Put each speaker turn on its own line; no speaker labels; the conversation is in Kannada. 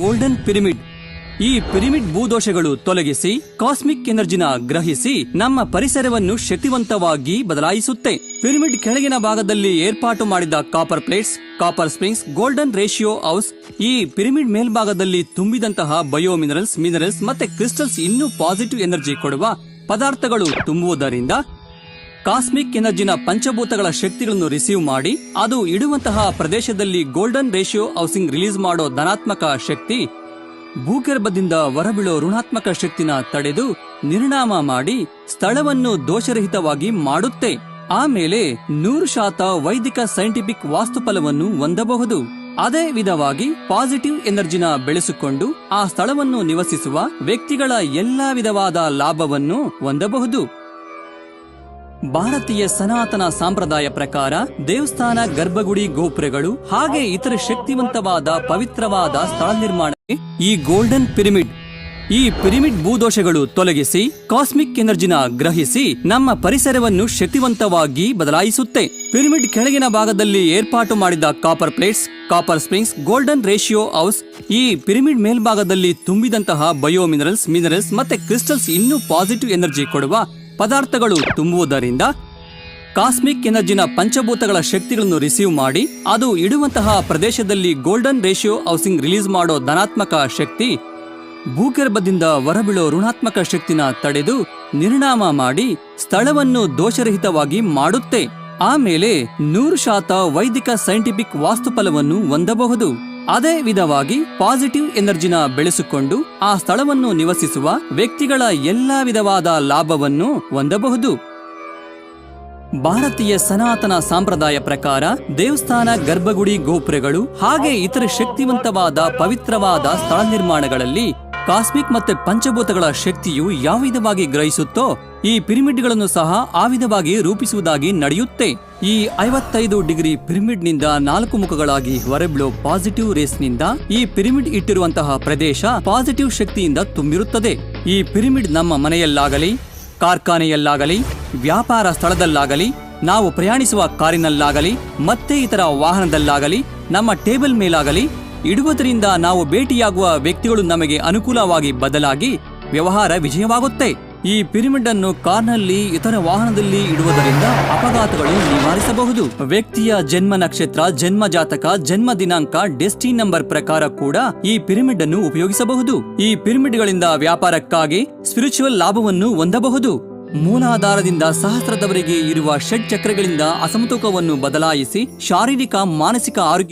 ಗೋಲ್ಡನ್ ಪಿರಮಿಡ್ ಈ ಪಿರಮಿಡ್ ಭೂದೋಷಗಳು ತೊಲಗಿಸಿ ಕಾಸ್ಮಿಕ್ ಎನರ್ಜಿನ ಗ್ರಹಿಸಿ, ನಮ್ಮ ಪರಿಸರವನ್ನು ಶಕ್ತಿವಂತವಾಗಿ ಬದಲಾಯಿಸುತ್ತೆ. ಪಿರಮಿಡ್ ಕೆಳಗಿನ ಭಾಗದಲ್ಲಿ ಏರ್ಪಾಟು ಮಾಡಿದ copper plates copper springs golden ratio house ಈ ಪಿರಮಿಡ್ ಮೇಲ್ಭಾಗದಲ್ಲಿ ತುಂಬಿದಂತಹ ಬಯೋ ಮಿನರಲ್ಸ್ ಮಿನರಲ್ಸ್ ಮತ್ತೆ ಕ್ರಿಸ್ಟಲ್ಸ್ ಇನ್ನೂ ಪಾಸಿಟಿವ್ ಎನರ್ಜಿ ಕೊಡುವ ಪದಾರ್ಥಗಳು ತುಂಬುವುದರಿಂದ ಕಾಸ್ಮಿಕ್ ಎನರ್ಜಿನ ಪಂಚಭೂತಗಳ ಶಕ್ತಿಗಳನ್ನು ರಿಸೀವ್ ಮಾಡಿ, ಅದು ಇಡುವಂತಹ ಪ್ರದೇಶದಲ್ಲಿ ಗೋಲ್ಡನ್ ರೇಷಿಯೋ ಹೌಸಿಂಗ್ ರಿಲೀಸ್ ಮಾಡೋ ಧನಾತ್ಮಕ ಶಕ್ತಿ, ಭೂಗರ್ಭದಿಂದ ಹೊರಬೀಳೋ ಋಣಾತ್ಮಕ ಶಕ್ತಿನ ತಡೆದು ನಿರ್ಣಾಮ ಮಾಡಿ ಸ್ಥಳವನ್ನು ದೋಷರಹಿತವಾಗಿ ಮಾಡುತ್ತೆ. ಆಮೇಲೆ ನೂರು ಶಾತ ವೈದಿಕ ಸೈಂಟಿಫಿಕ್ ವಾಸ್ತುಫಲವನ್ನು ಹೊಂದಬಹುದು. ಅದೇ ವಿಧವಾಗಿ ಪಾಸಿಟಿವ್ ಎನರ್ಜಿನ ಬೆಳೆಸಿಕೊಂಡು ಆ ಸ್ಥಳವನ್ನು ನಿವಸಿಸುವ ವ್ಯಕ್ತಿಗಳ ಎಲ್ಲಾ ವಿಧವಾದ ಲಾಭವನ್ನು ಹೊಂದಬಹುದು. ಭಾರತೀಯ ಸನಾತನ ಸಂಪ್ರದಾಯ ಪ್ರಕಾರ ದೇವಸ್ಥಾನ, ಗರ್ಭಗುಡಿ ಗೋಪುರಗಳು ಹಾಗೆ ಇತರ ಶಕ್ತಿವಂತವಾದ ಪವಿತ್ರವಾದ ಸ್ಥಳ ನಿರ್ಮಾಣಕ್ಕೆ ಈ ಗೋಲ್ಡನ್ ಪಿರಮಿಡ್. ಈ ಪಿರಮಿಡ್ ಭೂದೋಷಗಳು ತೊಲಗಿಸಿ, ಕಾಸ್ಮಿಕ್ ಎನರ್ಜಿನ ಗ್ರಹಿಸಿ ನಮ್ಮ ಪರಿಸರವನ್ನು ಶಕ್ತಿವಂತವಾಗಿ ಬದಲಾಯಿಸುತ್ತೆ. ಪಿರಮಿಡ್ ಕೆಳಗಿನ ಭಾಗದಲ್ಲಿ ಏರ್ಪಾಟು ಮಾಡಿದ copper plates copper springs golden ratio house ಈ ಪಿರಮಿಡ್ ಮೇಲ್ಭಾಗದಲ್ಲಿ ತುಂಬಿದಂತಹ ಬಯೋ ಮಿನರಲ್ಸ್ ಮಿನರಲ್ಸ್ ಮತ್ತೆ ಕ್ರಿಸ್ಟಲ್ಸ್ ಇನ್ನೂ ಪಾಸಿಟಿವ್ ಎನರ್ಜಿ ಕೊಡುವ ಪದಾರ್ಥಗಳು ತುಂಬುವುದರಿಂದ ಕಾಸ್ಮಿಕ್ ಎನರ್ಜಿನ ಪಂಚಭೂತಗಳ ಶಕ್ತಿಗಳನ್ನು ರಿಸೀವ್ ಮಾಡಿ, ಅದು ಇಡುವಂತಹ ಪ್ರದೇಶದಲ್ಲಿ ಗೋಲ್ಡನ್ ರೇಷಿಯೋ ಹೌಸಿಂಗ್ ರಿಲೀಸ್ ಮಾಡೋ ಧನಾತ್ಮಕ ಶಕ್ತಿ, ಭೂಗರ್ಭದಿಂದ ಹೊರಬೀಳೋ ಋಣಾತ್ಮಕ ಶಕ್ತಿನ ತಡೆದು ನಿರ್ಣಾಮ ಮಾಡಿ ಸ್ಥಳವನ್ನು ದೋಷರಹಿತವಾಗಿ ಮಾಡುತ್ತೆ. ಆಮೇಲೆ ನೂರು ಶಾತ ವೈದಿಕ ಸೈಂಟಿಫಿಕ್ ವಾಸ್ತುಫಲವನ್ನು ಹೊಂದಬಹುದು. ಅದೇ ವಿಧವಾಗಿ ಪಾಸಿಟಿವ್ ಎನರ್ಜಿನ ಬೆಳೆಸಿಕೊಂಡು ಆ ಸ್ಥಳವನ್ನು ನಿವಸಿಸುವ ವ್ಯಕ್ತಿಗಳ ಎಲ್ಲಾ ವಿಧವಾದ ಲಾಭವನ್ನು ಹೊಂದಬಹುದು. ಭಾರತೀಯ ಸನಾತನ ಸಂಪ್ರದಾಯ ಪ್ರಕಾರ ದೇವಸ್ಥಾನ, ಗರ್ಭಗುಡಿ, ಗೋಪುರಗಳು ಹಾಗೆ ಇತರ ಶಕ್ತಿವಂತವಾದ ಪವಿತ್ರವಾದ ಸ್ಥಳ ನಿರ್ಮಾಣಗಳಲ್ಲಿ ಕಾಸ್ಮಿಕ್ ಮತ್ತೆ ಪಂಚಭೂತಗಳ ಶಕ್ತಿಯು ಯಾವ ವಿಧವಾಗಿ ಗ್ರಹಿಸುತ್ತೋ ಈ ಪಿರಮಿಡ್ಗಳನ್ನು ಸಹ ಆ ವಿಧವಾಗಿ ರೂಪಿಸುವುದಾಗಿ ನಡೆಯುತ್ತೆ. ಈ ಐವತ್ತೈದು ಡಿಗ್ರಿ ಪಿರಮಿಡ್ನಿಂದ ನಾಲ್ಕು ಮುಖಗಳಾಗಿ ಹೊರಬೀಳೋ ಪಾಸಿಟಿವ್ ರೇಸ್ನಿಂದ ಈ ಪಿರಮಿಡ್ ಇಟ್ಟಿರುವಂತಹ ಪ್ರದೇಶ ಪಾಸಿಟಿವ್ ಶಕ್ತಿಯಿಂದ ತುಂಬಿರುತ್ತದೆ. ಈ ಪಿರಮಿಡ್ ನಮ್ಮ ಮನೆಯಲ್ಲಾಗಲಿ, ಕಾರ್ಖಾನೆಯಲ್ಲಾಗಲಿ, ವ್ಯಾಪಾರ ಸ್ಥಳದಲ್ಲಾಗಲಿ, ನಾವು ಪ್ರಯಾಣಿಸುವ ಕಾರಿನಲ್ಲಾಗಲಿ, ಮತ್ತೆ ಇತರ ವಾಹನದಲ್ಲಾಗಲಿ, ನಮ್ಮ ಟೇಬಲ್ ಮೇಲಾಗಲಿ ಇಡುವುದರಿಂದ ನಾವು ಭೇಟಿಯಾಗುವ ವ್ಯಕ್ತಿಗಳು ನಮಗೆ ಅನುಕೂಲವಾಗಿ ಬದಲಾಗಿ ವ್ಯವಹಾರ ವಿಜಯವಾಗುತ್ತೆ. ಈ ಪಿರಮಿಡ್ ಅನ್ನು ಕಾರ್ನಲ್ಲಿ, ಇತರ ವಾಹನದಲ್ಲಿ ಇಡುವುದರಿಂದ ಅಪಘಾತಗಳು ನಿವಾರಿಸಬಹುದು. ವ್ಯಕ್ತಿಯ ಜನ್ಮ ನಕ್ಷತ್ರ, ಜನ್ಮ ಜಾತಕ, ಜನ್ಮ ದಿನಾಂಕ ಡೆಸ್ಟಿ ನಂಬರ್ ಪ್ರಕಾರ ಕೂಡ ಈ ಪಿರಮಿಡ್ ಅನ್ನು ಉಪಯೋಗಿಸಬಹುದು. ಈ ಪಿರಮಿಡ್ಗಳಿಂದ ವ್ಯಾಪಾರಕ್ಕಾಗಿ ಸ್ಪಿರಿಚುವಲ್ ಲಾಭವನ್ನು ಹೊಂದಬಹುದು. ಮೂಲಾಧಾರದಿಂದ ಸಹಸ್ರದವರೆಗೆ ಇರುವ ಷಡ್ ಚಕ್ರಗಳಿಂದ ಅಸಮತೋಕವನ್ನು ಬದಲಾಯಿಸಿ ಶಾರೀರಿಕ, ಮಾನಸಿಕ ಆರೋಗ್ಯ